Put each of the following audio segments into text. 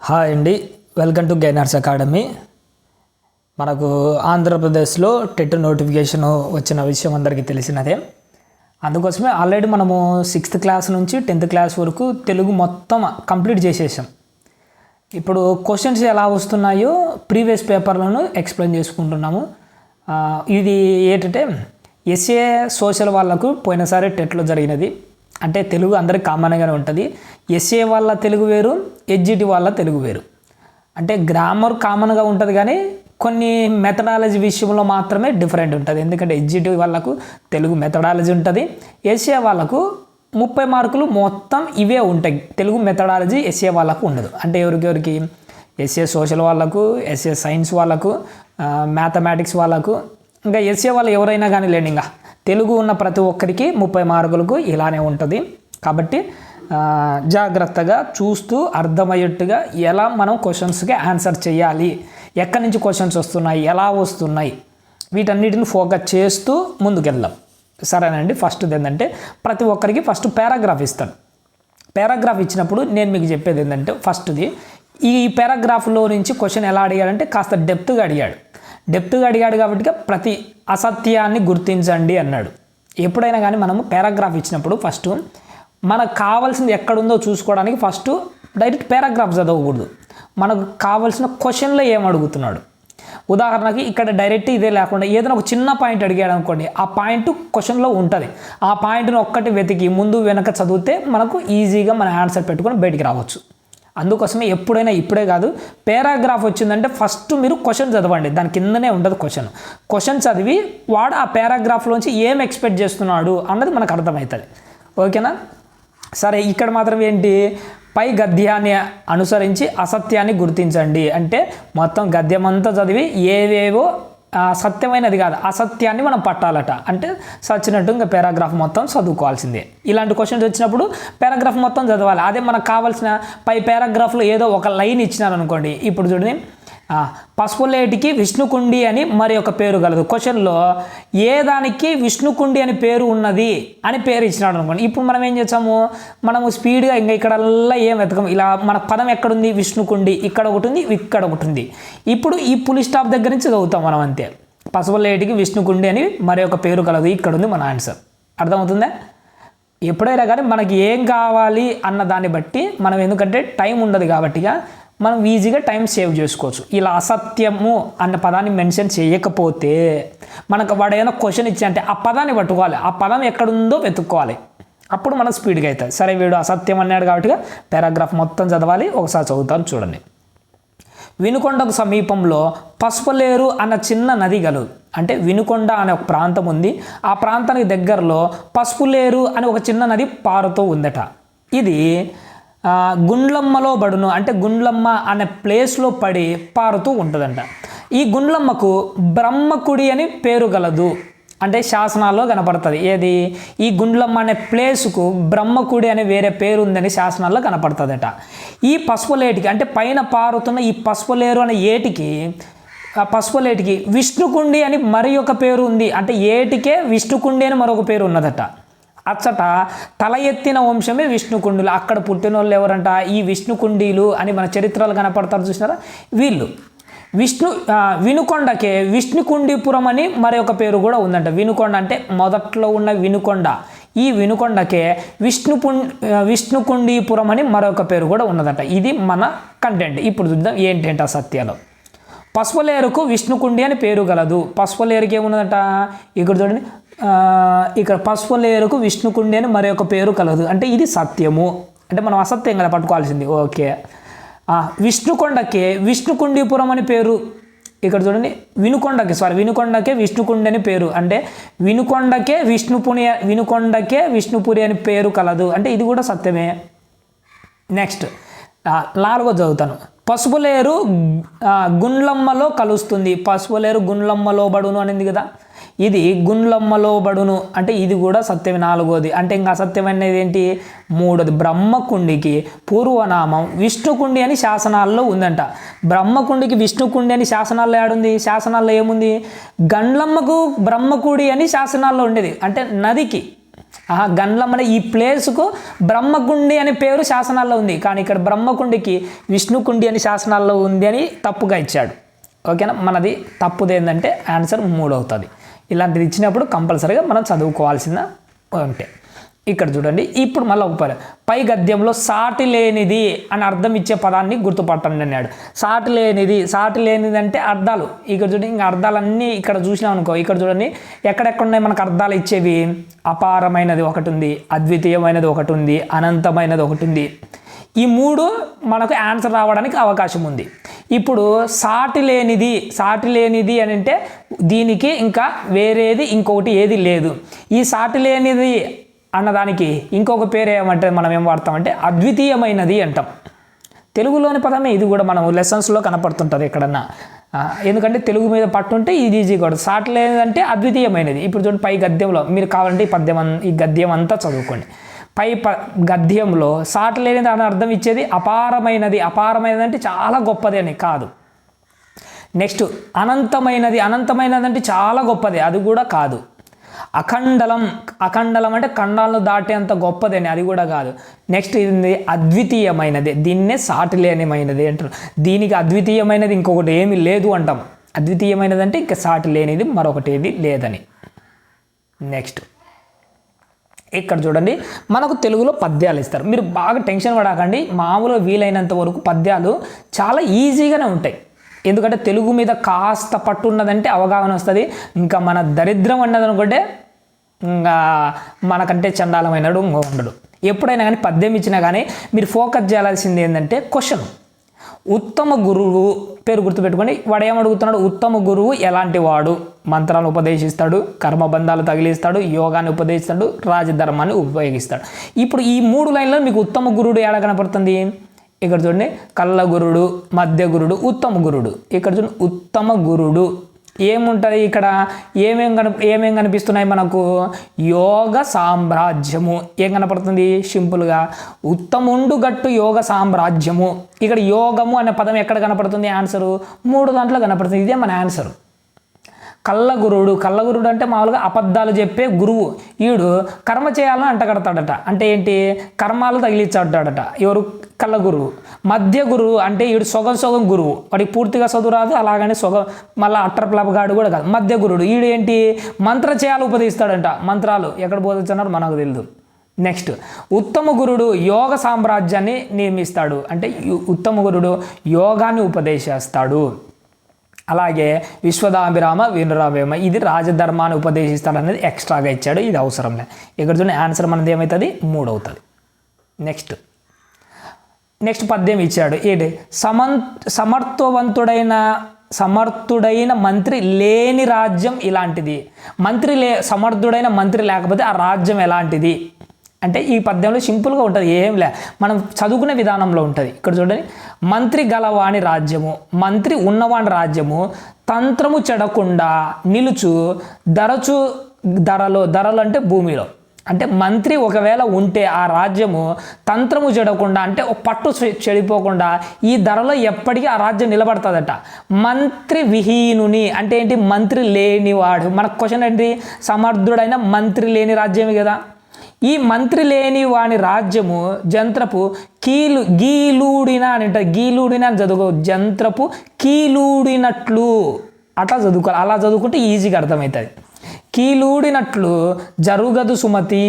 Hi అండి. Welcome to Gainers Academy. మనకు ఆంధ్రప్రదేశ్లో టెట్ నోటిఫికేషన్ వచ్చిన విషయం అందరికీ తెలిసినదే. అందుకోసమే ఆల్రెడీ మనము సిక్స్త్ క్లాస్ నుంచి టెన్త్ క్లాస్ వరకు తెలుగు మొత్తం కంప్లీట్ చేసేసాం. ఇప్పుడు క్వశ్చన్స్ ఎలా వస్తున్నాయో ప్రీవియస్ పేపర్లను ఎక్స్ప్లెయిన్ చేసుకుంటున్నాము. ఇది ఏంటంటే ఎస్ఏ సోషల్ వాళ్ళకు పోయినసారి టెట్లో జరిగినది. అంటే తెలుగు అందరికి కామన్గానే ఉంటుంది. ఎస్ఏ వాళ్ళ తెలుగు వేరు ఎడ్జిటి వాళ్ళ తెలుగు వేరు. అంటే గ్రామర్ కామన్గా ఉంటుంది కానీ కొన్ని మెథడాలజీ విషయంలో మాత్రమే డిఫరెంట్ ఉంటుంది. ఎందుకంటే ఎడ్జిటి వాళ్ళకు తెలుగు మెథడాలజీ ఉంటుంది. ఎస్ఏ వాళ్ళకు ముప్పై మార్కులు మొత్తం ఇవే ఉంటాయి. తెలుగు మెథడాలజీ ఎస్ఏ వాళ్ళకు ఉండదు. అంటే ఎవరికెవరికి ఎస్ఏ సోషల్ వాళ్ళకు ఎస్ఏ సైన్స్ వాళ్ళకు మ్యాథమెటిక్స్ వాళ్ళకు. ఇంకా ఎస్ఏ వాళ్ళు ఎవరైనా కానీ లేండి ఇంకా తెలుగు ఉన్న ప్రతి ఒక్కరికి ముప్పై మార్కులకు ఇలానే ఉంటుంది. కాబట్టి జాగ్రత్తగా చూస్తూ అర్థమయ్యేట్టుగా ఎలా మనం క్వశ్చన్స్కి ఆన్సర్ చేయాలి ఎక్కడి నుంచి క్వశ్చన్స్ వస్తున్నాయి ఎలా వస్తున్నాయి వీటన్నిటిని ఫోకస్ చేస్తూ ముందుకెళ్దాం. సరేనండి ఫస్ట్ది ఏంటంటే ప్రతి ఒక్కరికి ఫస్ట్ పారాగ్రాఫ్ ఇస్తాను. పారాగ్రాఫ్ ఇచ్చినప్పుడు నేను మీకు చెప్పేది ఏంటంటే ఫస్ట్ది ఈ పారాగ్రాఫ్లో నుంచి క్వశ్చన్ ఎలా అడిగాడంటే కాస్త డెప్త్గా అడిగాడు. డెప్త్గా అడిగాడు కాబట్టి ప్రతి అసత్యాన్ని గుర్తించండి అన్నాడు. ఎప్పుడైనా కానీ మనము పారాగ్రాఫ్ ఇచ్చినప్పుడు ఫస్ట్ మనకు కావాల్సింది ఎక్కడుందో చూసుకోవడానికి ఫస్ట్ డైరెక్ట్ పారాగ్రాఫ్ చదవకూడదు. మనకు కావాల్సిన క్వశ్చన్లో ఏం అడుగుతున్నాడు. ఉదాహరణకి ఇక్కడ డైరెక్ట్ ఇదే లేకుండా ఏదైనా ఒక చిన్న పాయింట్ అడిగాడు అనుకోండి ఆ పాయింట్ క్వశ్చన్లో ఉంటుంది. ఆ పాయింట్ని ఒక్కటి వెతికి ముందు వెనక చదివితే మనకు ఈజీగా మన ఆన్సర్ పెట్టుకొని బయటికి రావచ్చు. అందుకోసమే ఎప్పుడైనా ఇప్పుడే కాదు పారాగ్రాఫ్ వచ్చిందంటే ఫస్ట్ మీరు క్వశ్చన్ చదవండి. దాని కిందనే ఉండదు క్వశ్చన్ క్వశ్చన్ చదివి వాడు ఆ పారాగ్రాఫ్లోంచి ఏం ఎక్స్పెక్ట్ చేస్తున్నాడు అన్నది మనకు అర్థమవుతుంది. ఓకేనా? సరే ఇక్కడ మాత్రం ఏంటి? పై గద్యాన్ని అనుసరించి అసత్యాన్ని గుర్తించండి. అంటే మొత్తం గద్యమంతా చదివి ఏవేవో సత్యమైనది కాదు అసత్యాన్ని మనం పట్టాలట. అంటే సచ్చినట్టు ఇంకా పారాగ్రాఫ్ మొత్తం చదువుకోవాల్సిందే. ఇలాంటి క్వశ్చన్స్ వచ్చినప్పుడు పారాగ్రాఫ్ మొత్తం చదవాలి. అదే మనకు కావాల్సిన పై పారాగ్రాఫ్లో ఏదో ఒక లైన్ ఇచ్చినారనుకోండి. ఇప్పుడు చూడండి పసుపులేటికి విష్ణుకుండి అని మరి ఒక పేరు కలదు క్వశ్చన్లో ఏ దానికి విష్ణుకుండి అని పేరు ఉన్నది అని పేరు ఇచ్చినాడు అనుకోండి. ఇప్పుడు మనం ఏం చేస్తాము మనము స్పీడ్గా ఇంకా ఇక్కడల్లా ఏం వెతకము. ఇలా మన పదం ఎక్కడుంది? విష్ణుకుండి. ఇక్కడ ఒకటి ఉంది ఇక్కడ ఒకటి ఉంది. ఇప్పుడు ఈ పులి స్టాప్ దగ్గర నుంచి చదువుతాం మనం అంతే. పసుపులేటికి విష్ణుకుండి అని మరి ఒక పేరు కలదు ఇక్కడ ఉంది మన ఆన్సర్ అర్థమవుతుందా? ఎప్పుడైనా కానీ మనకి ఏం కావాలి అన్న దాన్ని బట్టి మనం ఎందుకంటే టైం ఉండదు కాబట్టిగా మనం ఈజీగా టైం సేవ్ చేసుకోవచ్చు. ఇలా అసత్యము అన్న పదాన్ని మెన్షన్ చేయకపోతే మనకు వాడు ఏదైనా క్వశ్చన్ ఇచ్చి అంటే ఆ పదాన్ని పట్టుకోవాలి. ఆ పదం ఎక్కడుందో వెతుక్కోవాలి. అప్పుడు మనం స్పీడ్గా అవుతుంది సరే వీడు అసత్యం అన్నాడు కాబట్టి పారాగ్రాఫ్ మొత్తం చదవాలి. ఒకసారి చదువుతాను చూడండి. వినుకొండకు సమీపంలో పసుపలేరు అన్న చిన్న నది గలదు అంటే వినుకొండ అనే ఒక ప్రాంతం ఉంది. ఆ ప్రాంతానికి దగ్గరలో పసుపులేరు అనే ఒక చిన్న నది పారుతూ ఉందట. ఇది గుండ్లమ్మలో బడును అంటే గుండ్లమ్మ అనే ప్లేస్లో పడి పారుతూ ఉంటుందంట. ఈ గుండ్లమ్మకు బ్రహ్మకుడి అని పేరు గలదు. అంటే శాసనాల్లో కనపడుతుంది. ఏది? ఈ గుండ్లమ్మ అనే ప్లేస్కు బ్రహ్మకుడి అనే వేరే పేరు ఉందని శాసనాల్లో కనపడుతుందట. ఈ పసుపులేటికి అంటే పైన పారుతున్న ఈ పసుపులేరు అనే ఏటికి ఆ పసుపులేటికి విష్ణుకుండి అని మరి ఒక పేరు ఉంది అంటే ఏటికే విష్ణుకుండి అని మరొక పేరు ఉన్నదట. అచ్చట తల ఎత్తిన వంశమే విష్ణుకుండులు. అక్కడ పుట్టిన వాళ్ళు ఎవరంట? ఈ విష్ణుకుండీలు అని మన చరిత్రలు కనపడతారు చూసినారా? వీళ్ళు. విష్ణు వినుకొండకే విష్ణుకుండీపురం అని మరి ఒక పేరు కూడా ఉందంట. వినుకొండ అంటే మొదట్లో ఉన్న వినుకొండ. ఈ వినుకొండకే విష్ణుపుం విష్ణుకుండీపురం అని మరొక పేరు కూడా ఉన్నదంట. ఇది మన కంటెంట్ ఇప్పుడు చూద్దాం ఏంటంటే సత్యాలు. పసుపులేరుకు విష్ణుకుండి అని పేరు గలదు. పసుపులేరుకి ఏమున్నదట ఇక్కడ చూడండి. ఇక్కడ పసుపు లేయరుకు విష్ణుకుండి అని మరొక పేరు కలదు. అంటే ఇది సత్యము. అంటే మనం అసత్యం కదా పట్టుకోవాల్సింది. ఓకే. విష్ణుకొండకే విష్ణుకుండీపురం అని పేరు. ఇక్కడ చూడండి. వినుకొండకి సారీ వినుకొండకే విష్ణుకుండి అని పేరు. అంటే వినుకొండకే విష్ణుపుని వినుకొండకే విష్ణుపురి అని పేరు కలదు. అంటే ఇది కూడా సత్యమే. నెక్స్ట్ నాలుగో చదువుతాను. పసుపులేరు గుండ్లమ్మలో కలుస్తుంది. పసుపులేరు గుండ్లమ్మలో బడును అనింది కదా. ఇది గుండ్లమ్మలో బడును అంటే ఇది కూడా సత్యమే నాలుగోది. అంటే ఇంకా అసత్యం అనేది ఏంటి? మూడోది. బ్రహ్మకుండికి పూర్వనామం విష్ణుకుండి అని శాసనాల్లో ఉందంట. బ్రహ్మకుండికి విష్ణుకుండి అని శాసనాల్లో ఏడుంది? శాసనాల్లో ఏముంది? గండ్లమ్మకు బ్రహ్మకుడి అని శాసనాల్లో ఉండేది. అంటే నదికి. ఆహా గండ్లమ్మనే ఈ ప్లేస్కు బ్రహ్మకుండి అనే పేరు శాసనాల్లో ఉంది. కానీ ఇక్కడ బ్రహ్మకుండికి విష్ణుకుండి అని శాసనాల్లో ఉంది అని తప్పుగా ఇచ్చాడు. ఓకేనా? మనది తప్పుది ఏంటంటే ఆన్సర్ మూడు అవుతుంది ఇలాంటిది ఇచ్చినప్పుడు కంపల్సరీగా మనం చదువుకోవాల్సిన ఉంటే. ఇక్కడ చూడండి ఇప్పుడు మళ్ళీ ఒక పద పై గద్యంలో సాటి లేనిది అని అర్థం ఇచ్చే పదాన్ని గుర్తుపట్టండి అన్నాడు. సాటి లేనిది సాటి లేనిది అంటే అర్థాలు. ఇక్కడ చూడండి ఇంకా అర్థాలన్నీ ఇక్కడ చూసినాం అనుకో ఇక్కడ చూడండి ఎక్కడెక్కడ ఉన్నాయి మనకు అర్థాలు ఇచ్చేవి? అపారమైనది ఒకటి ఉంది అద్వితీయమైనది ఒకటి ఉంది అనంతమైనది ఒకటి ఉంది. ఈ మూడు మనకు ఆన్సర్ రావడానికి అవకాశం ఉంది. ఇప్పుడు సాటి లేనిది సాటి లేనిది అని అంటే దీనికి ఇంకా వేరేది ఇంకొకటి ఏది లేదు. ఈ సాటి లేనిది అన్నదానికి ఇంకొక పేరు ఏమంటే మనం ఏం వాడతామంటే అద్వితీయమైనది అంటాం. తెలుగులోని పదమే ఇది కూడా మనం లెసన్స్లో కనపడుతుంటుంది ఎక్కడన్నా. ఎందుకంటే తెలుగు మీద పట్టుంటే ఇది ఈజీ కూడా సాటి లేనిదంటే అద్వితీయమైనది. ఇప్పుడు చూడండి పై గద్యంలో మీరు కావాలంటే ఈ పద్యం ఈ గద్యం అంతా చదువుకోండి. పై ప గద్యంలో సాటి లేనిది అని అర్థం ఇచ్చేది అపారమైనది. అపారమైనది అంటే చాలా గొప్పది అని కాదు. నెక్స్ట్ అనంతమైనది. అనంతమైనది అంటే చాలా గొప్పది. అది కూడా కాదు. అఖండలం అఖండలం అంటే ఖండాలను దాటేంత గొప్పది అని అది కూడా కాదు. నెక్స్ట్ ఇది అద్వితీయమైనది. దీన్నే సాటి లేనిమైనది అంటారు. దీనికి అద్వితీయమైనది ఇంకొకటి ఏమీ లేదు అంటాం. అద్వితీయమైనది అంటే ఇంకా సాటి లేనిది మరొకటి ఏది లేదని. నెక్స్ట్ ఇక్కడ చూడండి మనకు తెలుగులో పద్యాలు ఇస్తారు. మీరు బాగా టెన్షన్ పడకండి మామూలుగా వీలైనంత వరకు పద్యాలు చాలా ఈజీగానే ఉంటాయి. ఎందుకంటే తెలుగు మీద కాస్త పట్టు ఉన్నదంటే అవగాహన వస్తుంది. ఇంకా మన దరిద్రం అన్నది అనుకుంటే ఇంకా మనకంటే చండాలమైనడు ఇంకో ఉండడు. ఎప్పుడైనా కానీ పద్యం ఇచ్చినా కానీ మీరు ఫోకస్ చేయాల్సింది ఏంటంటే క్వశ్చన్ ఉత్తమ గురువు పేరు గుర్తుపెట్టుకొని వాడు ఏమడుగుతున్నాడు ఉత్తమ గురువు ఎలాంటి వాడు మంత్రాలను ఉపదేశిస్తాడు కర్మబంధాలు తగిలిస్తాడు యోగాన్ని ఉపదేశిస్తాడు రాజధర్మాన్ని ఉపయోగిస్తాడు. ఇప్పుడు ఈ మూడు లైన్లో మీకు ఉత్తమ గురుడు ఎలా కనపడుతుంది? ఇక్కడ చూడండి. కళ్ళ గురుడు మధ్య గురుడు ఉత్తమ గురుడు. ఇక్కడ చూడండి. ఉత్తమ గురుడు. ఏముంటుంది ఇక్కడ? ఏమేం కన ఏమేం కనిపిస్తున్నాయి మనకు? యోగ సామ్రాజ్యము. ఏం కనపడుతుంది? సింపుల్గా ఉత్తముండు గట్టు యోగ సామ్రాజ్యము. ఇక్కడ యోగము అనే పదం ఎక్కడ కనపడుతుంది? ఆన్సరు మూడు దాంట్లో కనపడుతుంది. ఇదే మన ఆన్సర్. కళ్ళగురుడు కళ్ళగురుడు అంటే మామూలుగా అబద్ధాలు చెప్పే గురువు. ఈడు కర్మ చేయాలని అంటగడతాడట. అంటే ఏంటి? కర్మాలు తగిలించాడట. ఎవరు కళ్ళ గురువు. మధ్య గురువు అంటే ఈడు సొగం సొగం గురువు. వాడికి పూర్తిగా చదువు రాదు అలాగనే సొగం మళ్ళీ అట్టర్ప్లపగాడు కూడా కాదు. మధ్య గురుడు. ఈడు ఏంటి మంత్ర చేయాలు ఉపదేశిస్తాడంట. మంత్రాలు. ఎక్కడ బోధించన్నాడు మనకు తెలియదు నెక్స్ట్ ఉత్తమ గురుడు యోగ సామ్రాజ్యాన్ని నియమిస్తాడు అంటే ఉత్తమ గురుడు యోగాన్ని ఉపదేశిస్తాడు. అలాగే విశ్వదాభిరామ వీనురావేమ ఇది రాజధర్మాన్ని ఉపదేశిస్తాడు అనేది ఎక్స్ట్రాగా ఇచ్చాడు. ఇది అవసరం లేదు ఇక్కడ చూడండి ఆన్సర్ మనది ఏమవుతుంది మూడు అవుతుంది నెక్స్ట్ నెక్స్ట్ పద్యం ఇచ్చాడు. ఏంటి సమన్ సమర్థవంతుడైన సమర్థుడైన మంత్రి లేని రాజ్యం ఇలాంటిది. మంత్రి లే సమర్థుడైన మంత్రి లేకపోతే ఆ రాజ్యం ఎలాంటిది? అంటే ఈ పద్యంలో సింపుల్గా ఉంటుంది. ఏం లే మనం చదువుకునే విధానంలో ఉంటుంది. ఇక్కడ చూడండి. మంత్రి గలవాణి రాజ్యము మంత్రి ఉన్నవాణి రాజ్యము తంత్రము చెడకుండా నిలుచు ధరచు ధరలో ధరలు అంటే భూమిలో. అంటే మంత్రి ఒకవేళ ఉంటే ఆ రాజ్యము తంత్రము చెడకుండా అంటే పట్టు చెడిపోకుండా ఈ ధరలో ఎప్పటికీ ఆ రాజ్యం నిలబడుతుందట. మంత్రి విహీనుని అంటే ఏంటి? మంత్రి లేనివాడు. మన క్వశ్చన్ ఏంటి? సమర్థుడైన మంత్రి లేని రాజ్యమే కదా. ఈ మంత్రి లేని వాని రాజ్యము జంత్రపు కీలు గీలూడిన అని అంటారు. గీలూడిన అని చదువుకో. జంత్రపు కీలూడినట్లు. అట్లా చదువుకోవాలి. అలా చదువుకుంటే ఈజీగా అర్థమవుతుంది. కీలూడినట్లు జరుగదు సుమతి.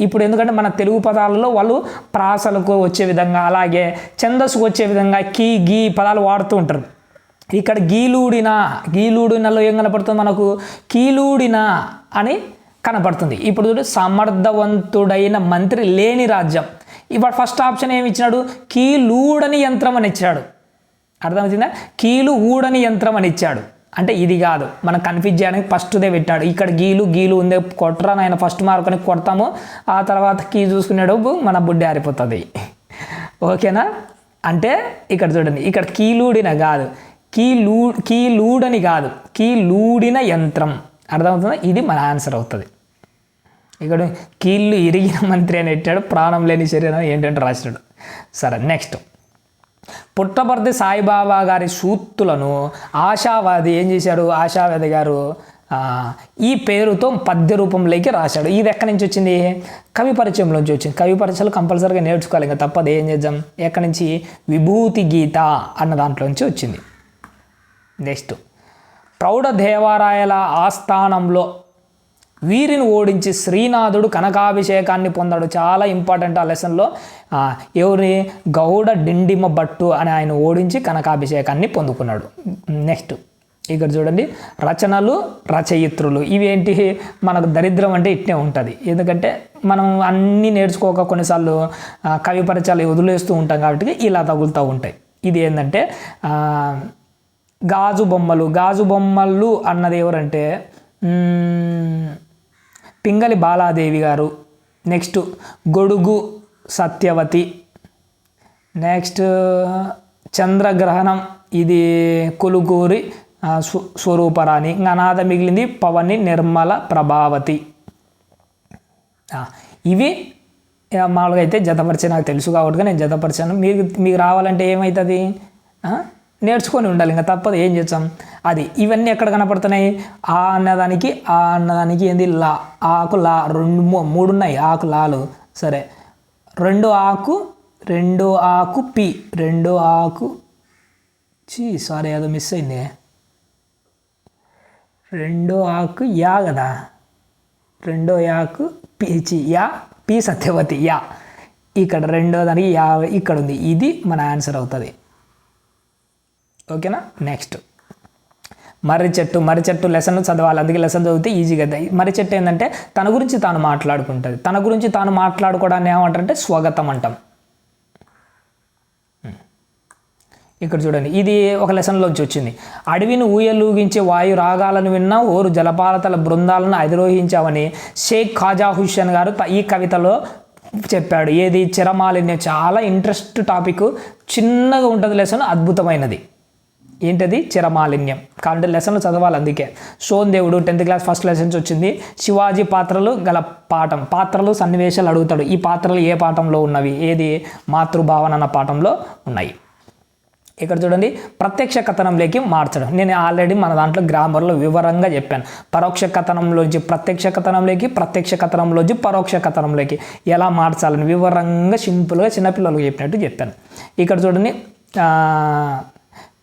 ఇప్పుడు ఎందుకంటే మన తెలుగు పదాలలో వాళ్ళు ప్రాసలకు వచ్చే విధంగా అలాగే ఛందస్సుకు వచ్చే విధంగా కీ గీ పదాలు వాడుతూ ఉంటారు. ఇక్కడ గీలూడిన గీలూడినలో ఏం కనపడుతుంది మనకు? కీలూడిన అని కనపడుతుంది. ఇప్పుడు సమర్థవంతుడైన మంత్రి లేని రాజ్యం. ఇప్పుడు ఫస్ట్ ఆప్షన్ ఏమి ఇచ్చినాడు? కీలూడని యంత్రం అని ఇచ్చాడు అర్థమవుతుందా? కీలు ఊడని యంత్రం అని ఇచ్చాడు. అంటే ఇది కాదు. మనం కన్ఫ్యూజ్ చేయడానికి ఫస్ట్దే పెట్టాడు. ఇక్కడ గీలు గీలు ఉందే కొట్టరా నాయన ఫస్ట్ మార్క్ అని కొడతాము. ఆ తర్వాత కీ చూసుకునేటప్పుడు మన బుడ్డి ఆరిపోతుంది. ఓకేనా? అంటే ఇక్కడ చూడండి ఇక్కడ కీలూడిన కాదు. కీలూ కీలూడని కాదు. కీలూడిన యంత్రం. అర్థమవుతుందా? ఇది మన ఆన్సర్ అవుతుంది. ఇక్కడ కీళ్ళు ఇరిగిన మంత్రి అని పెట్టాడు ప్రాణం లేని శరీరం ఏంటంటే రాసినాడు. సరే నెక్స్ట్. పుట్టపర్తి సాయిబాబా గారి సూక్తులను ఆశావాది ఏం చేశాడు? ఆశావాది గారు ఈ పేరుతో పద్య రూపంలోకి రాశాడు. ఇది ఎక్కడి నుంచి వచ్చింది? కవి పరిచయంలోంచి వచ్చింది. కవి పరిచయాలు కంపల్సరీగా నేర్చుకోవాలి. ఇంకా తప్పదు. ఏం చేద్దాం? ఎక్కడి నుంచి? విభూతి గీత అన్న దాంట్లోంచి వచ్చింది. నెక్స్ట్. ప్రౌఢ దేవారాయల ఆస్థానంలో వీరిని ఓడించి శ్రీనాథుడు కనకాభిషేకాన్ని పొందాడు. చాలా ఇంపార్టెంట్ ఆ లెసన్లో. ఎవరి గౌడ డిండిమ భట్టు అని ఆయన ఓడించి కనకాభిషేకాన్ని పొందుకున్నాడు. నెక్స్ట్ ఇక్కడ చూడండి. రచనలు రచయిత్రులు. ఇవేంటి? మనకు దరిద్రం అంటే ఇట్నే ఉంటుంది. ఎందుకంటే మనం అన్నీ నేర్చుకోక కొన్నిసార్లు ఆ, కవి పరిచయాలు వదిలేస్తూ ఉంటాం కాబట్టి ఇలా తగులుతూ ఉంటాయి. ఇది ఏంటంటే గాజు బొమ్మలు. గాజు బొమ్మలు అన్నది ఎవరంటే పింగళి బాలాదేవి గారు. నెక్స్ట్ గొడుగు సత్యవతి. నెక్స్ట్ చంద్రగ్రహణం. ఇది కొలుగూరి స్వ స్వరూపరాణి. ఇంకా అనాథ మిగిలింది పవని నిర్మల ప్రభావతి. ఇవి మామూలుగా అయితే జతపరిచే నాకు తెలుసు కాబట్టి నేను జతపరిచాను. మీకు మీకు రావాలంటే ఏమవుతుంది నేర్చుకొని ఉండాలి. ఇంకా తప్పదు ఏం చేస్తాం అది ఇవన్నీ ఎక్కడ కనపడుతున్నాయి? ఆ అన్నదానికి ఆ అన్నదానికి ఏంది? లా. ఆకు లా. రెండు మూ- మూడు ఉన్నాయి ఆకు లాలు. సరే. రెండు ఆకు రెండు ఆకు పి. రెండు ఆకు చీ సారీ ఏదో మిస్ అయింది. రెండో ఆకు యా కదా? రెండో యాకు పీచి యా. పి సత్యవతి యా. ఇక్కడ రెండో దానికి యా ఇక్కడ ఉంది. ఇది మన ఆన్సర్ అవుతుంది. ఓకేనా? నెక్స్ట్ మర్రి చెట్టు మర్రి చెట్టు లెసన్ చదవాలి. అందుకే లెసన్ చదివితే ఈజీగా అవుతాయి. మర్రి చెట్టు ఏంటంటే తన గురించి తాను మాట్లాడుకుంటుంది. తన గురించి తాను మాట్లాడుకోవడాన్ని ఏమంటారంటే స్వాగతం అంటాం. ఇక్కడ చూడండి. ఇది ఒక లెసన్లోంచి వచ్చింది. అడవిని ఊయలూగించే వాయు రాగాలను విన్నా ఓరు జలపాలతల బృందాలను అధిరోహించావని షేక్ ఖాజా హుస్సేన్ గారు ఈ కవితలో చెప్పాడు. ఏది చిరమాలిన్యం చాలా ఇంట్రెస్ట్ టాపిక్. చిన్నగా ఉంటుంది లెసన్ అద్భుతమైనది. ఏంటది? చిరమాలిన్యం. కాబట్టి లెసన్లు చదవాలి అందుకే. సోన్ దేవుడు టెన్త్ క్లాస్ ఫస్ట్ లెసన్స్ వచ్చింది. శివాజీ పాత్రలు గల పాఠం. పాత్రలు సన్నివేశాలు అడుగుతాడు. ఈ పాత్రలు ఏ పాఠంలో ఉన్నవి? ఏది? మాతృభావన అన్న పాఠంలో ఉన్నాయి. ఇక్కడ చూడండి ప్రత్యక్ష కథనంలోకి మార్చడం. నేను ఆల్రెడీ మన దాంట్లో గ్రామర్లో వివరంగా చెప్పాను. పరోక్ష కథనంలోంచి ప్రత్యక్ష కథనంలోకి ప్రత్యక్ష కథనంలోంచి పరోక్ష కథనంలోకి. ఎలా మార్చాలని వివరంగా సింపుల్గా చిన్నపిల్లలకు చెప్పినట్టు చెప్పాను. ఇక్కడ చూడండి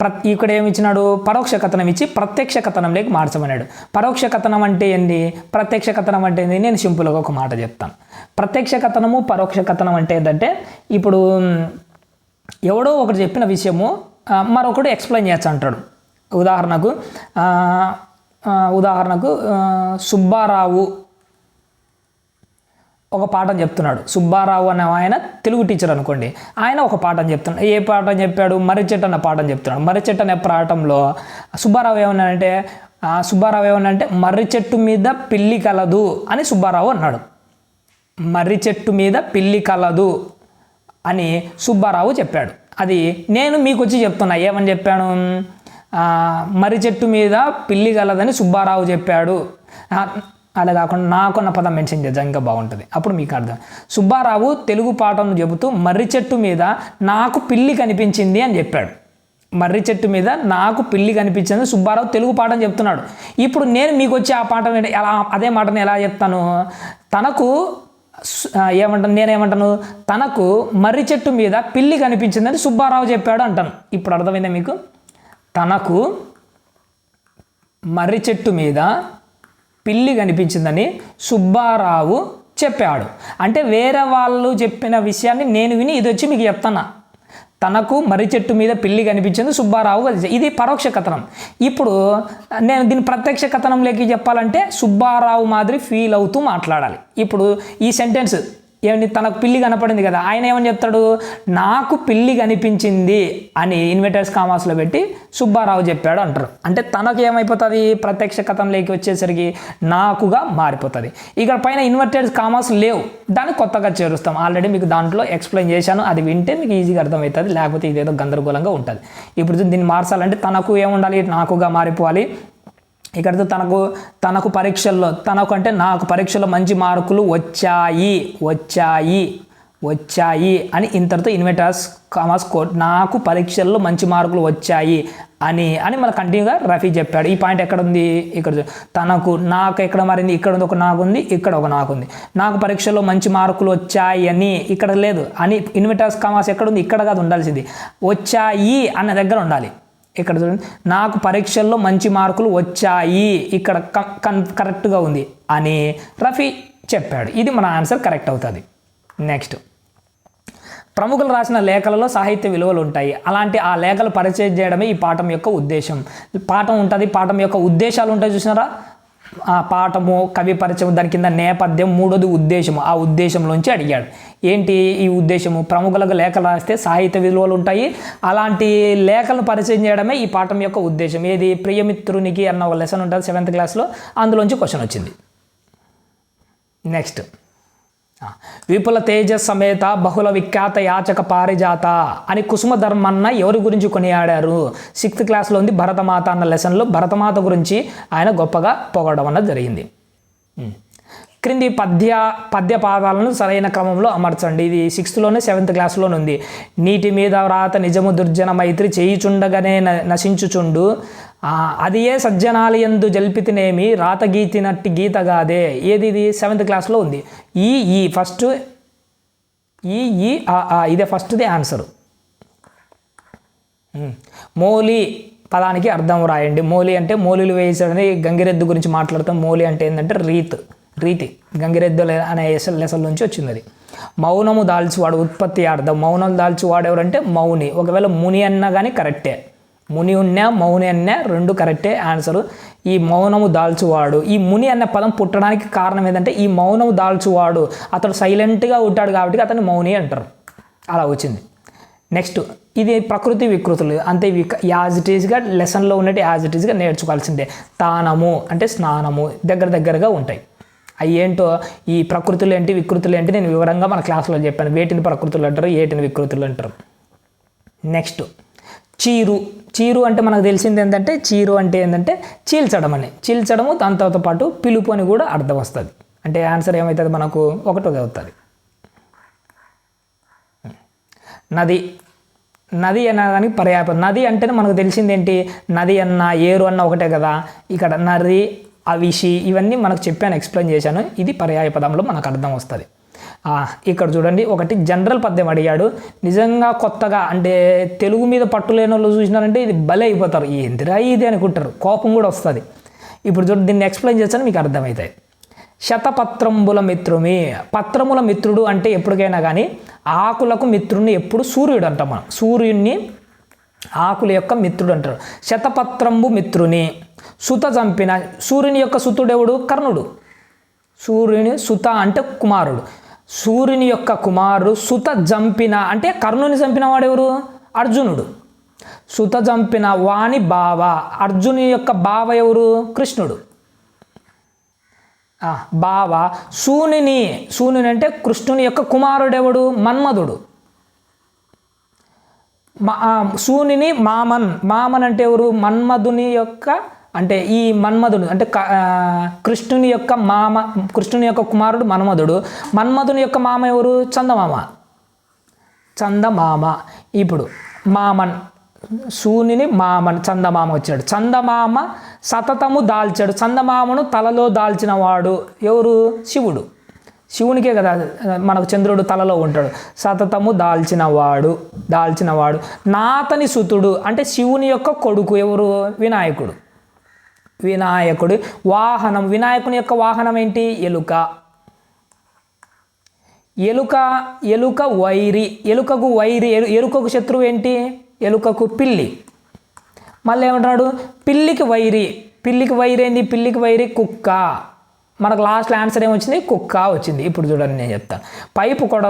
ప్ర ఇక్కడ ఏమిచ్చినాడు? పరోక్ష కథనం ఇచ్చి ప్రత్యక్ష కథనంలోకి మార్చమన్నాడు. పరోక్ష కథనం అంటే ఏంది? ప్రత్యక్ష కథనం అంటే ఏంది? నేను సింపుల్గా ఒక మాట చెప్తాను. ప్రత్యక్ష కథనము పరోక్ష కథనం అంటే ఏంటంటే ఇప్పుడు ఎవడో ఒకటి చెప్పిన విషయము మరొకడు ఎక్స్ప్లెయిన్ చేస్తా అంటాడు ఉదాహరణకు ఉదాహరణకు సుబ్బారావు ఒక పాఠం చెప్తున్నాడు. సుబ్బారావు అనే ఆయన తెలుగు టీచర్ అనుకోండి. ఆయన ఒక పాఠం చెప్తున్నాడు ఏ పాఠం చెప్పాడు? మర్రి చెట్టు అన్న పాఠం చెప్తున్నాడు. మర్రి చెట్టు అనే పాఠంలో సుబ్బారావు ఏమన్నాడంటే సుబ్బారావు ఏమన్నాడంటే మర్రి చెట్టు మీద పిల్లి కలదు అని సుబ్బారావు అన్నాడు. మర్రి చెట్టు మీద పిల్లి కలదు అని సుబ్బారావు చెప్పాడు. అది నేను మీకు వచ్చి చెప్తున్నా. ఏమని చెప్పాను? మర్రి చెట్టు మీద పిల్లి కలదని సుబ్బారావు చెప్పాడు. అలా కాకుండా నాకున్న పదం మెన్షన్ చేద్దాం? ఇంకా బాగుంటుంది. అప్పుడు మీకు అర్థం. సుబ్బారావు తెలుగు పాఠం చెబుతూ మర్రి చెట్టు మీద నాకు పిల్లి కనిపించింది అని చెప్పాడు. మర్రి చెట్టు మీద నాకు పిల్లి కనిపించింది సుబ్బారావు తెలుగు పాఠం చెప్తున్నాడు. ఇప్పుడు నేను మీకు వచ్చి ఆ పాఠం ఎలా అదే మాటను ఎలా చెప్తాను? తనకు ఏమంటాను నేనేమంటాను? తనకు మర్రి చెట్టు మీద పిల్లి కనిపించిందని సుబ్బారావు చెప్పాడు అంటాను. ఇప్పుడు అర్థమైందా మీకు? తనకు మర్రి చెట్టు మీద పిల్లి కనిపించిందని సుబ్బారావు చెప్పాడు. అంటే వేరే వాళ్ళు చెప్పిన విషయాన్ని నేను విని ఇది వచ్చి మీకు చెప్తాను తనకు మర్రి చెట్టు మీద పిల్లి కనిపించింది సుబ్బారావు ఇది పరోక్ష కథనం. ఇప్పుడు నేను దీని ప్రత్యక్ష కథనంలోకి చెప్పాలంటే సుబ్బారావు మాదిరి ఫీల్ అవుతూ మాట్లాడాలి. ఇప్పుడు ఈ సెంటెన్స్ ఏమని తనకు పిల్లి కనపడింది కదా ఆయన ఏమని చెప్తాడు? నాకు పిల్లి కనిపించింది అని ఇన్వర్టర్స్ కామాస్లో పెట్టి సుబ్బారావు చెప్పాడు అంటారు. అంటే తనకు ఏమైపోతుంది? ప్రత్యక్ష కథంలోకి వచ్చేసరికి నాకుగా మారిపోతుంది. ఇక్కడ పైన ఇన్వర్టెడ్ కామాస్ లేవు. దాన్ని కొత్తగా చేరుస్తాం. ఆల్రెడీ మీకు దాంట్లో ఎక్స్ప్లెయిన్ చేశాను. అది వింటే మీకు ఈజీగా అర్థమవుతుంది. లేకపోతే ఇదేదో గందరగోళంగా ఉంటుంది. ఇప్పుడు దీన్ని మార్చాలంటే తనకు ఏముండాలి? నాకుగా మారిపోవాలి. ఇక్కడతో తనకు తనకు పరీక్షల్లో తనకు అంటే నాకు పరీక్షలో మంచి మార్కులు వచ్చాయి వచ్చాయి వచ్చాయి అని ఇంతటితో ఇన్వెటర్స్ కామర్స్ కోడ్ నాకు పరీక్షల్లో మంచి మార్కులు వచ్చాయి అని అని మన కంటిన్యూగా రఫీ చెప్పాడు. ఈ పాయింట్ ఎక్కడ ఉంది ఇక్కడ తనకు నాకు ఎక్కడ మారింది? ఇక్కడ ఉంది ఒక నాకు ఉంది ఇక్కడ ఒక నాకు ఉంది నాకు పరీక్షలో మంచి మార్కులు వచ్చాయి అని ఇక్కడ లేదు. అని ఇన్వెటర్స్ కామర్స్ ఎక్కడ ఉంది ఇక్కడ కాదు ఉండాల్సింది. వచ్చాయి అన్న దగ్గర ఉండాలి. ఇక్కడ చూడండి. నాకు పరీక్షల్లో మంచి మార్కులు వచ్చాయి. ఇక్కడ కన్- కన్ కరెక్ట్గా ఉంది అని రఫీ చెప్పాడు. ఇది మన ఆన్సర్ కరెక్ట్ అవుతుంది. నెక్స్ట్. ప్రముఖులు రాసిన లేఖలలో సాహిత్య విలువలు ఉంటాయి. అలాంటి ఆ లేఖలు పరిచయం చేయడమే ఈ పాఠం యొక్క ఉద్దేశం. పాఠం ఉంటుంది. పాఠం యొక్క ఉద్దేశాలు ఉంటాయి చూసినారా? ఆ పాఠము కవి పరిచయం దాని కింద నేపథ్యం మూడోది ఉద్దేశము. ఆ ఉద్దేశంలోంచి అడిగాడు. ఏంటి ఈ ఉద్దేశము? ప్రముఖులకు లేఖలు రాస్తే సాహిత్య విలువలు ఉంటాయి. అలాంటి లేఖలను పరిచయం చేయడమే ఈ పాఠం యొక్క ఉద్దేశం. ఏది? ప్రియమిత్రునికి అన్న ఒక లెసన్ ఉంటుంది సెవెంత్ క్లాస్లో అందులోంచి క్వశ్చన్ వచ్చింది. నెక్స్ట్ విపుల తేజ సమేత బహుళ విఖ్యాత యాచక పారిజాత అని కుసుమ ధర్మన్న ఎవరి గురించి కొనియాడారు? సిక్స్త్ క్లాస్లో ఉంది భరతమాత అన్న లెసన్లో భరతమాత గురించి ఆయన గొప్పగా పొగడం అన్నది జరిగింది క్రింది పద్య పద్య పాదాలను సరైన క్రమంలో అమర్చండి. ఇది సిక్స్త్లోనే సెవెంత్ క్లాస్లోనే ఉంది. నీటి మీద వ్రాత నిజము దుర్జన మైత్రి చేయుచుండగానే న- నశించుచుండు. అది ఏ సజ్జనాలయందు జల్పితినేమి రాత గీతినట్టి గీతగాదే ఏది ఇది? సెవెంత్ క్లాస్లో ఉంది. ఈ ఈ ఫస్ట్ ఈ ఈ ఆ, ఆ, ఇదే ఫస్ట్ది ఆన్సరు ఉమ్. మోలి పదానికి అర్థం రాయండి మోలి అంటే మోలీలు వేయించడని గంగిరెద్దు గురించి మాట్లాడతాం. మోలి అంటే ఏంటంటే రీత్. రీతి గంగిరెద్దు అనే ఎసల్ లెసల్ నుంచి వచ్చింది అది. మౌనము దాల్చివాడు ఉత్పత్తి అర్థం మౌనం దాల్చివాడు ఎవరంటే మౌని. ఒకవేళ ముని అన్నా కానీ కరెక్టే. ముని ఉన్నా మౌని అన్నా రెండు కరెక్టే ఆన్సరు. ఈ మౌనము దాల్చువాడు ఈ ముని అన్న పదం పుట్టడానికి కారణం ఏంటంటే ఈ మౌనము దాల్చువాడు అతడు సైలెంట్గా ఉంటాడు కాబట్టి అతను మౌని అంటారు. అలా వచ్చింది. నెక్స్ట్ ఇది ప్రకృతి వికృతులు. అంతే విక యాజ్ ఇట్ ఈస్గా లెసన్లో ఉన్నట్టు యాజ్ ఇట్ ఈస్గా నేర్చుకోవాల్సిందే. తానము అంటే స్నానము దగ్గర దగ్గరగా ఉంటాయి. అవి ఏంటో ఈ ప్రకృతులు ఏంటి వికృతులు ఏంటి నేను వివరంగా మన క్లాస్లో చెప్పాను. వేటిని ప్రకృతులు అంటారు ఏటిని వికృతులు అంటారు. నెక్స్ట్ చీరు. చీరు అంటే మనకు తెలిసింది ఏంటంటే చీరు అంటే ఏంటంటే చీల్చడం అని. చీల్చడము దాంతో పాటు పిలుపు అని కూడా అర్థం వస్తుంది. అంటే ఆన్సర్ ఏమవుతుంది మనకు? ఒకటో అవుతుంది. నది. నది అనేదానికి పర్యాప నది అంటేనే మనకు తెలిసింది ఏంటి? నది అన్న ఏరు అన్న ఒకటే కదా. ఇక్కడ నది అవిషి ఇవన్నీ మనకు చెప్పాను ఎక్స్ప్లెయిన్ చేశాను. ఇది పర్యాయ పదంలో మనకు అర్థం వస్తుంది. ఇక్కడ చూడండి ఒకటి జనరల్ పద్యం అడిగాడు. నిజంగా కొత్తగా అంటే తెలుగు మీద పట్టులేని వాళ్ళు చూసినారంటే ఇది భలే అయిపోతారు. ఏందిరా ఇది? అనుకుంటారు. కోపం కూడా వస్తుంది. ఇప్పుడు చూడండి దీన్ని ఎక్స్ప్లెయిన్ చేస్తాను మీకు అర్థమవుతాయి శతపత్రంబుల మిత్రుమి పత్రముల మిత్రుడు అంటే ఎప్పటికైనా కానీ ఆకులకు మిత్రుడిని ఎప్పుడు సూర్యుడు అంటాం మనం. సూర్యుడిని ఆకుల యొక్క మిత్రుడు అంటారు. శతపత్రంబు మిత్రుని సుత చంపిన సూర్యుని యొక్క సుతుడెవడు? కర్ణుడు. సూర్యుని సుత అంటే కుమారుడు. సూర్యుని యొక్క కుమారుడు సుత జంపిన అంటే కర్ణుని చంపిన వాడెవరు అర్జునుడు. సుత జంపిన వాణి బావ. అర్జుని యొక్క బావ ఎవరు? కృష్ణుడు. బావ. సూనిని సూనిని అంటే కృష్ణుని యొక్క కుమారుడెవడు మన్మధుడు. మా సూనిని మామన్. మామన్ అంటే ఎవరు? మన్మధుని యొక్క అంటే ఈ మన్మధుడు అంటే కృష్ణుని యొక్క మామ కృష్ణుని యొక్క కుమారుడు మన్మధుడు. మన్మధుని యొక్క మామ ఎవరు? చందమామ. చందమామ. ఇప్పుడు మామన్ సూనిని మామన్ చందమామ వచ్చాడు. చందమామ సతతము దాల్చాడు. చందమామను తలలో దాల్చిన వాడు ఎవరు? శివుడు. శివునికే కదా మనకు చంద్రుడు తలలో ఉంటాడు. సతతము దాల్చినవాడు దాల్చినవాడు. నాతని సుతుడు అంటే శివుని యొక్క కొడుకు ఎవరు? వినాయకుడు. వినాయకుడు. వాహనం వినాయకుని యొక్క వాహనం ఏంటి? ఎలుక. ఎలుక ఎలుక వైరి. ఎలుకకు వైరి ఎలుకకు శత్రువు ఏంటి? ఎలుకకు పిల్లి. మళ్ళీ ఏమంటున్నాడు? పిల్లికి వైరి. పిల్లికి వైరి ఏంది? పిల్లికి వైరి కుక్క. మనకు లాస్ట్ ఆన్సర్ ఏమొచ్చింది? కుక్క వచ్చింది. ఇప్పుడు చూడండి నేను చెప్తాను పైపు కొడ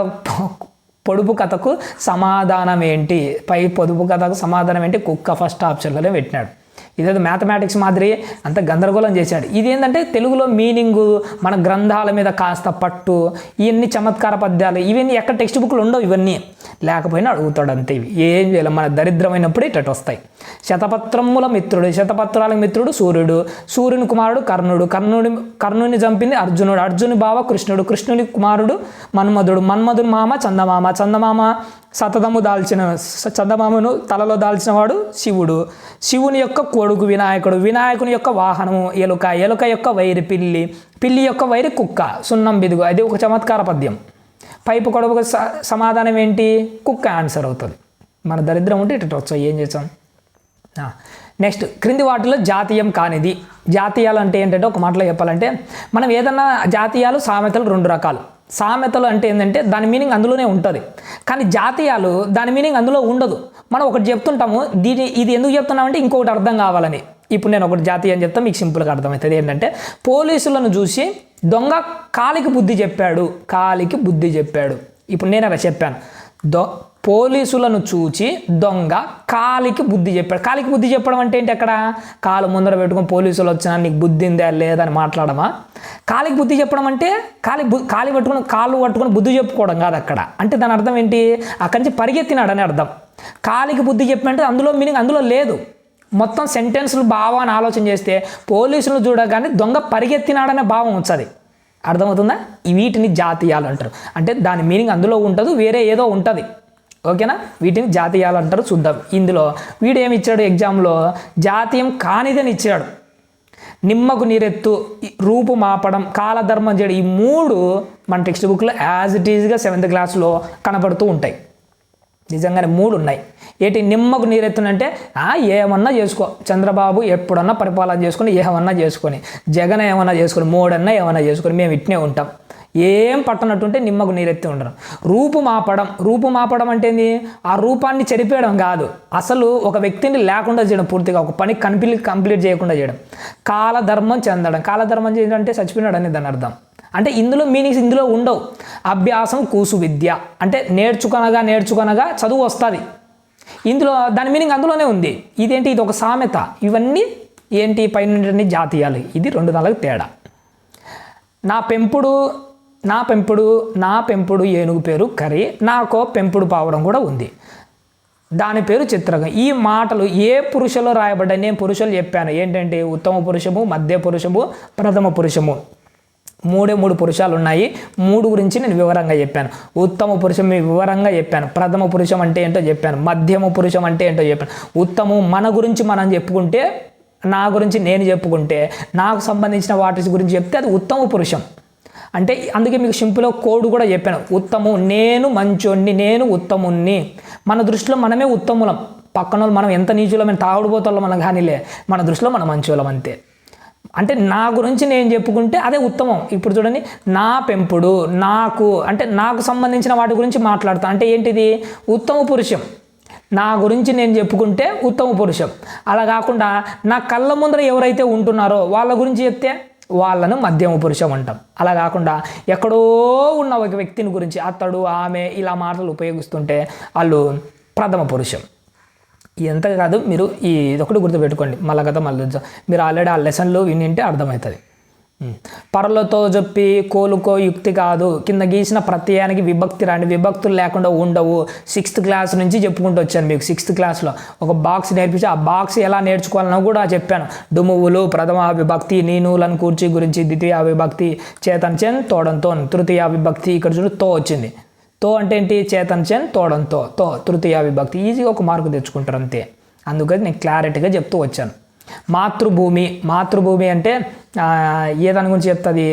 పొడుపు కథకు సమాధానం ఏంటి? పై పొదుపు కథకు సమాధానం ఏంటి? కుక్క ఫస్ట్ ఆప్షన్లోనే పెట్టినాడు. ఇదేదో మ్యాథమెటిక్స్ మాదిరి అంత గందరగోళం చేశాడు. ఇది ఏంటంటే తెలుగులో మీనింగు మన గ్రంథాల మీద కాస్త పట్టు ఇవన్నీ చమత్కార పద్యాలు ఇవన్నీ ఎక్కడ టెక్స్ట్ బుక్లు ఉండవు ఇవన్నీ. లేకపోయినా అడుగుతాడు అంతే ఇవి. ఏం చేయలేం? మన దరిద్రమైనప్పుడు ఇటు వస్తాయి. శతపత్రముల మిత్రుడు శతపత్రాల మిత్రుడు సూర్యుడు. సూర్యుని కుమారుడు కర్ణుడు. కర్ణుడి కర్ణుని చంపింది అర్జునుడు. అర్జుని బావ కృష్ణుడు. కృష్ణుని కుమారుడు మన్మధుడు. మన్మధుడు మామ చందమామ. చందమామ సతతము దాల్చిన చందమామను తలలో దాల్చినవాడు శివుడు. శివుని యొక్క కొడుకు వినాయకుడు. వినాయకుని యొక్క వాహనము ఎలుక. ఎలుక యొక్క వైరి పిల్లి. పిల్లి యొక్క వైరి కుక్క. సున్నం బిదుగు. అది ఒక చమత్కార పద్యం. పైపు కొడవకు స- సమాధానం ఏంటి? కుక్క ఆన్సర్ అవుతుంది. మన దరిద్రం ఉంటే ఇటు వచ్చాయి ఏం చేస్తాం నెక్స్ట్ క్రింది వాటిలో జాతీయం కానిది. జాతీయాలు అంటే ఏంటంటే ఒక మాటలో చెప్పాలంటే మనం ఏదన్నా జాతీయాలు సామెతలు రెండు రకాలు. సామెతలు అంటే ఏంటంటే దాని మీనింగ్ అందులోనే ఉంటుంది. కానీ జాతీయాలు దాని మీనింగ్ అందులో ఉండదు. మనం ఒకటి చెప్తుంటాము దీని ఇది ఎందుకు చెప్తున్నామంటే ఇంకొకటి అర్థం కావాలని. ఇప్పుడు నేను ఒకటి జాతీయం చెప్తా మీకు సింపుల్గా అర్థమవుతుంది. ఏంటంటే పోలీసులను చూసి దొంగ కాలికి బుద్ధి చెప్పాడు కాలికి బుద్ధి చెప్పాడు. ఇప్పుడు నేను అలా చెప్పాను. దొ పోలీసులను చూచి దొంగ కాలికి బుద్ధి చెప్పాడు. కాలికి బుద్ధి చెప్పడం అంటే ఏంటి అక్కడ? కాలు ముందర పెట్టుకొని పోలీసులు వచ్చినా నీకు బుద్ధి ఉందా లేదని మాట్లాడమా? కాలికి బుద్ధి చెప్పడం అంటే కాలి బు కాలి పట్టుకొని కాళ్ళు పట్టుకొని బుద్ధి చెప్పుకోవడం కాదు అక్కడ. అంటే దాని అర్థం ఏంటి? అక్కడి నుంచి పరిగెత్తినాడని అర్థం. కాలికి బుద్ధి చెప్పమంటే అందులో మీనింగ్ అందులో లేదు. మొత్తం సెంటెన్స్లు భావాన్ని ఆలోచన చేస్తే పోలీసులు చూడగానే దొంగ పరిగెత్తినాడనే భావం వచ్చది అర్థమవుతుందా? వీటిని జాతీయాలు అంటారు. అంటే దాని మీనింగ్ అందులో ఉంటుంది వేరే ఏదో ఉంటుంది. ఓకేనా? వీటిని జాతీయాలు అంటారు చూద్దాం. ఇందులో వీడు ఏమి ఇచ్చాడు ఎగ్జామ్లో జాతీయం కానిదని ఇచ్చాడు. నిమ్మకు నీరెత్తు రూపు మాపడం కాలధర్మం చేయడం ఈ మూడు మన టెక్స్ట్ బుక్లో యాజ్ ఇట్ ఈజ్గా సెవెంత్ క్లాస్లో కనపడుతూ ఉంటాయి. నిజంగానే మూడు ఉన్నాయి. ఏటి నిమ్మకు నీరెత్తునంటే ఏమన్నా చేసుకో. చంద్రబాబు ఎప్పుడన్నా పరిపాలన చేసుకొని ఏమన్నా చేసుకొని జగన్ ఏమన్నా చేసుకొని మూడన్నా ఏమన్నా చేసుకొని మేము ఇట్నే ఉంటాం. ఏం పట్టనట్టుంటే నిమ్మకు నీరెత్తి ఉండడం రూపు మాపడం రూపు మాపడం అంటే ఏంది? ఆ రూపాన్ని చెరిపేయడం కాదు. అసలు ఒక వ్యక్తిని లేకుండా చేయడం పూర్తిగా ఒక పని కంప్లీట్ కంప్లీట్ చేయకుండా చేయడం. కాలధర్మం చెందడం. కాలధర్మం చేయడం అంటే చచ్చిపోయినాడు అని దాని అర్థం. అంటే ఇందులో మీనింగ్స్ ఇందులో ఉండవు. అభ్యాసం కూసు విద్య. అంటే నేర్చుకొనగా నేర్చుకొనగా చదువు వస్తుంది. ఇందులో దాని మీనింగ్ అందులోనే ఉంది. ఇదేంటి? ఇది ఒక సామెత. ఇవన్నీ ఏంటి? పైన జాతీయాలు. ఇది రెండు నాలుగు తేడా. నా పెంపుడు నా పెంపుడు నా పెంపుడు ఏనుగు పేరు కరి నాకో పెంపుడు పావడం కూడా ఉంది. దాని పేరు చిత్రకం ఈ మాటలు ఏ పురుషలో రాయబడ్డాయి? నేను పురుషులు చెప్పాను. ఏంటంటే ఉత్తమ పురుషము మధ్య పురుషము ప్రథమ పురుషము. మూడే మూడు పురుషాలు ఉన్నాయి. మూడు గురించి నేను వివరంగా చెప్పాను. ఉత్తమ పురుషం వివరంగా చెప్పాను. ప్రథమ పురుషం అంటే ఏంటో చెప్పాను. మధ్యమ పురుషం అంటే ఏంటో చెప్పాను. ఉత్తమం మన గురించి మనం చెప్పుకుంటే నా గురించి నేను చెప్పుకుంటే నాకు సంబంధించిన వాటి గురించి చెప్తే అది ఉత్తమ పురుషం. అంటే అందుకే మీకు సింపుల్గా కోడ్ కూడా చెప్పాను. ఉత్తము నేను మంచోణ్ణి నేను ఉత్తముణ్ణి. మన దృష్టిలో మనమే ఉత్తములం. పక్కన వాళ్ళు మనం ఎంత నీచులమైన తాగుడుపోతాలో మనం కానీలే. మన దృష్టిలో మనం మంచోళ్ళం అంతే. అంటే నా గురించి నేను చెప్పుకుంటే అదే ఉత్తమం. ఇప్పుడు చూడండి నా పెంపుడు నాకు అంటే నాకు సంబంధించిన వాటి గురించి మాట్లాడతాను అంటే ఏంటిది? ఉత్తమ పురుషం. నా గురించి నేను చెప్పుకుంటే ఉత్తమ పురుషం. అలా కాకుండా నా కళ్ళ ముందర ఎవరైతే ఉంటున్నారో వాళ్ళ గురించి చెప్తే వాళ్ళను మధ్యమ పురుషం అంటాం అలా కాకుండా ఎక్కడో ఉన్న ఒక వ్యక్తిని గురించి అతడు ఆమె ఇలా మాటలు ఉపయోగిస్తుంటే వాళ్ళు ప్రథమ పురుషం. ఎంత కాదు మీరు ఈ ఒకటి గుర్తుపెట్టుకోండి. మళ్ళా కదా మళ్ళీ మీరు ఆల్రెడీ ఆ లెసన్లు వినింటే అర్థమవుతుంది. పరలతో చెప్పి కోలుకో యుక్తి కాదు. కింద గీసిన ప్రత్యయానికి విభక్తి రాండి విభక్తులు లేకుండా ఉండవు. సిక్స్త్ క్లాస్ నుంచి చెప్పుకుంటూ వచ్చాను మీకు సిక్స్త్ క్లాస్లో. ఒక బాక్స్ నేర్పించి ఆ బాక్స్ ఎలా నేర్చుకోవాలనో కూడా చెప్పాను. డుమువులు ప్రథమ విభక్తి నీనులను కూర్చి గురించి ద్వితీయ విభక్తి చేతన్చెన్ తోడంతో తృతీయ విభక్తి ఇక్కడ చూడు తో వచ్చింది. తో అంటే ఏంటి? చేతన్చెన్ తోడంతో తో తృతీయ విభక్తి. ఈజీగా ఒక మార్కు తెచ్చుకుంటారు అంతే. అందుకని నేను క్లారిటీగా చెప్తూ వచ్చాను. మాతృభూమి. మాతృభూమి అంటే ఏదని ఏ దాని గురించి చెప్తుంది?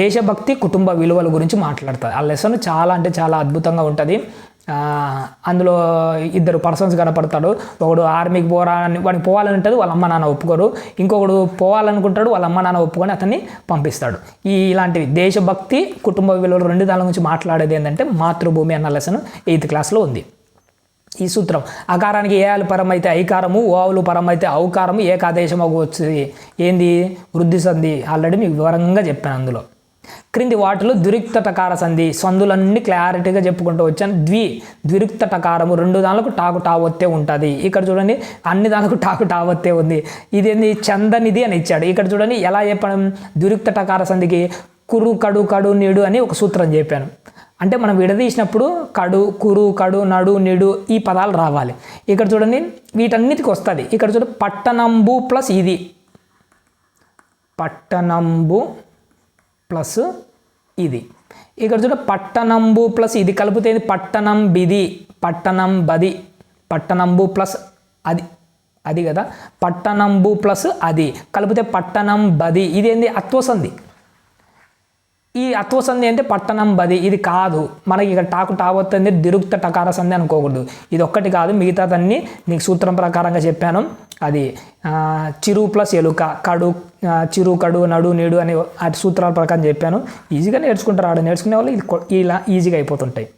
దేశభక్తి కుటుంబ విలువల గురించి మాట్లాడుతుంది. ఆ లెసన్ చాలా అంటే చాలా అద్భుతంగా ఉంటుంది. అందులో ఇద్దరు పర్సన్స్ కనపడతాడు. ఒకడు ఆర్మీకి పోరా వాడికి పోవాలని ఉంటుంది వాళ్ళ అమ్మ నాన్న ఒప్పుకోరు. ఇంకొకడు పోవాలనుకుంటాడు వాళ్ళ అమ్మ నాన్న ఒప్పుకొని అతన్ని పంపిస్తాడు. ఈ ఇలాంటివి. దేశభక్తి కుటుంబ విలువలు రెండు దాని గురించి మాట్లాడేది ఏంటంటే మాతృభూమి అన్న లెసన్ ఎయిత్ క్లాస్లో ఉంది. ఈ సూత్రం అకారానికి ఏయాలు పరమైతే పరం అయితే ఐకారము ఓవులు పరం అయితే ఔకారము ఏకాదేశం వచ్చేది ఏంది? వృద్ధి సంధి. ఆల్రెడీ మీకు వివరంగా చెప్పాను అందులో. క్రింది వాటిలో ద్విరుక్త టకార సంధి సందులన్నీ క్లారిటీగా చెప్పుకుంటూ వచ్చాను. ద్వి ద్విరుక్త టకారము రెండు దానికి టాకు టావొత్తే ఉంటుంది. ఇక్కడ చూడండి అన్ని దానికి టాకు టావొత్తే ఉంది. ఇదేంది? చందనిది అని ఇచ్చాడు. ఇక్కడ చూడండి ఎలా చెప్పడం ద్విరుక్త టకార సంధికి కురు కడు కడు నీడు అని ఒక సూత్రం చెప్పాను. అంటే మనం విడదీసినప్పుడు కడు కురు కడు నడు నిడు ఈ పదాలు రావాలి. ఇక్కడ చూడండి వీటన్నిటికి వస్తుంది. ఇక్కడ చూడండి పట్టణంబు ప్లస్ ఇది. పట్టణంబు ప్లస్ ఇది. ఇక్కడ చూడ పట్టణంబు ప్లస్ ఇది కలిపితే పట్టణం బిది పట్టణం బది. పట్టణంబు ప్లస్ అది అది కదా? పట్టణంబు ప్లస్ అది. కలిపితే పట్టణం బది. ఇదేంది? అత్వసంధి. ఈ అత్వ సంధి అంటే పట్టణం బది. ఇది కాదు. మనకి ఇక్కడ టాకు టావత్తుంది దిరుక్త టకార సంధి అనుకోకూడదు. ఇది ఒక్కటి కాదు. మిగతాదన్నీ నీకు సూత్రం ప్రకారంగా చెప్పాను. అది చిరు ప్లస్ ఎలుక కడు చిరు కడు నడు నీడు అనే అటు సూత్రాల ప్రకారం చెప్పాను. ఈజీగా నేర్చుకుంటారు. ఆడ నేర్చుకునే వాళ్ళు ఇది ఇలా ఈజీగా అయిపోతుంటాయి.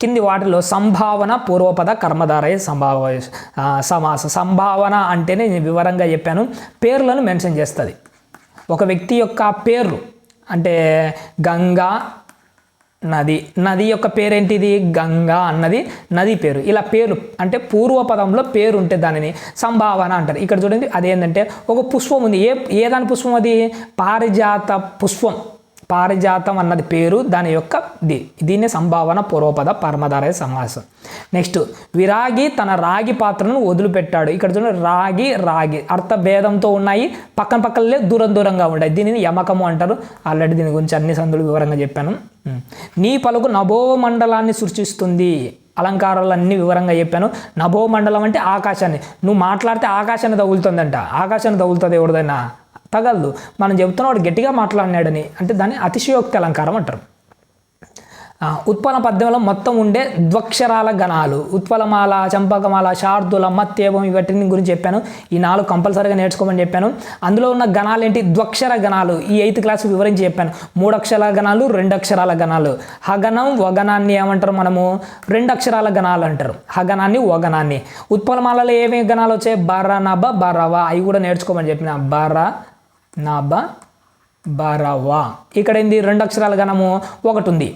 కింది వాటిలో సంభావన పూర్వపద కర్మధారయ సంభావ సమాస. సంభావన అంటేనే నేను వివరంగా చెప్పాను. పేర్లను మెన్షన్ చేస్తుంది. ఒక వ్యక్తి యొక్క పేరు అంటే గంగా నది. నది యొక్క పేరేంటిది? గంగా అన్నది నది పేరు. ఇలా పేరు అంటే పూర్వపదంలో పేరు ఉంటే దానిని సంభావన అంటారు. ఇక్కడ చూడండి అదేంటంటే ఒక పుష్పం ఉంది. ఏ ఏ దాని పుష్పం అది? పారిజాత పుష్పం. పారిజాతం అన్నది పేరు దాని యొక్క ది దీన్ని సంభావన పూర్వపద పరమధారయ సమాసం. నెక్స్ట్ విరాగి తన రాగి పాత్రను వదిలిపెట్టాడు. ఇక్కడ చూడండి రాగి రాగి. అర్థ భేదంతో ఉన్నాయి. పక్కన పక్కనలే దూరం దూరంగా ఉన్నాయి దీనిని యమకము అంటారు. ఆల్రెడీ దీని గురించి అన్ని సందులు వివరంగా చెప్పాను. నీ పలుకు నభో మండలాన్ని సృష్టిస్తుంది. అలంకారాలన్నీ వివరంగా చెప్పాను. నభో మండలం అంటే ఆకాశాన్ని. నువ్వు మాట్లాడితే ఆకాశాన్ని తగులుతుందంట. ఆకాశాన్ని తగులుతుంది ఎవరిదైనా? తగలదు. మనం చెబుతున్నాడు గట్టిగా మాట్లాడినాడని అంటే దాన్ని అతిశయోక్తి అలంకారం అంటారు. ఉత్పల పద్యంలో మొత్తం ఉండే ద్వక్షరాల గణాలు. ఉత్పలమాల చంపకమాల శార్దుల మత్తేవం ఇవన్నీ గురించి చెప్పాను. ఈ నాలుగు కంపల్సరీగా నేర్చుకోమని చెప్పాను. అందులో ఉన్న గణాలు ఏంటి ద్వక్షర గణాలు. ఈ ఎయిత్ క్లాస్ వివరించి చెప్పాను. మూడు అక్షరాల గణాలు రెండు అక్షరాల గణాలు. హగనం వగనాన్ని ఏమంటారు మనము? రెండు అక్షరాల గణాలు అంటారు. హగనాన్ని వగనాన్ని. ఉత్పలమాలలో ఏమేమి గణాలు వచ్చాయి? బర నబ బరవ. అవి కూడా నేర్చుకోమని చెప్పిన బర నబ బరవా. ఇక్కడ ఏంది రెండు అక్షరాల గణము ఒకటి ఉంది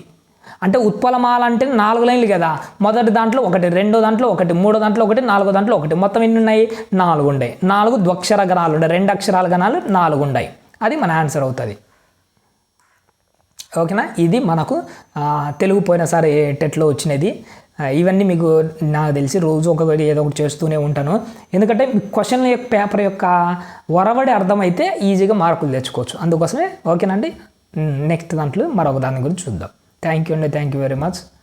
అంటే ఉత్పలమాల అంటే నాలుగు లైన్లు కదా. మొదటి దాంట్లో ఒకటి రెండో దాంట్లో ఒకటి మూడో దాంట్లో ఒకటి నాలుగో దాంట్లో ఒకటి. మొత్తం ఎన్ని ఉన్నాయి? నాలుగు ఉన్నాయి నాలుగు ద్వక్షర గణాలు ఉన్నాయి రెండు అక్షరాల గణాలు నాలుగు ఉన్నాయి అది మన ఆన్సర్ అవుతుంది. ఓకేనా? ఇది మనకు తెలుగు పోయినసారి టెట్లో వచ్చినది. ఇవన్నీ మీకు నాకు తెలిసి రోజు ఒకటి ఏదో ఒకటి చేస్తూనే ఉంటాను. ఎందుకంటే క్వశ్చన్ యొక్క పేపర్ యొక్క వరవడి అర్థమైతే ఈజీగా మార్కులు తెచ్చుకోవచ్చు. అందుకోసమే ఓకేనండి. నెక్స్ట్ దాంట్లో మరొక దాని గురించి చూద్దాం. థ్యాంక్ యూ అండి. Thank you very much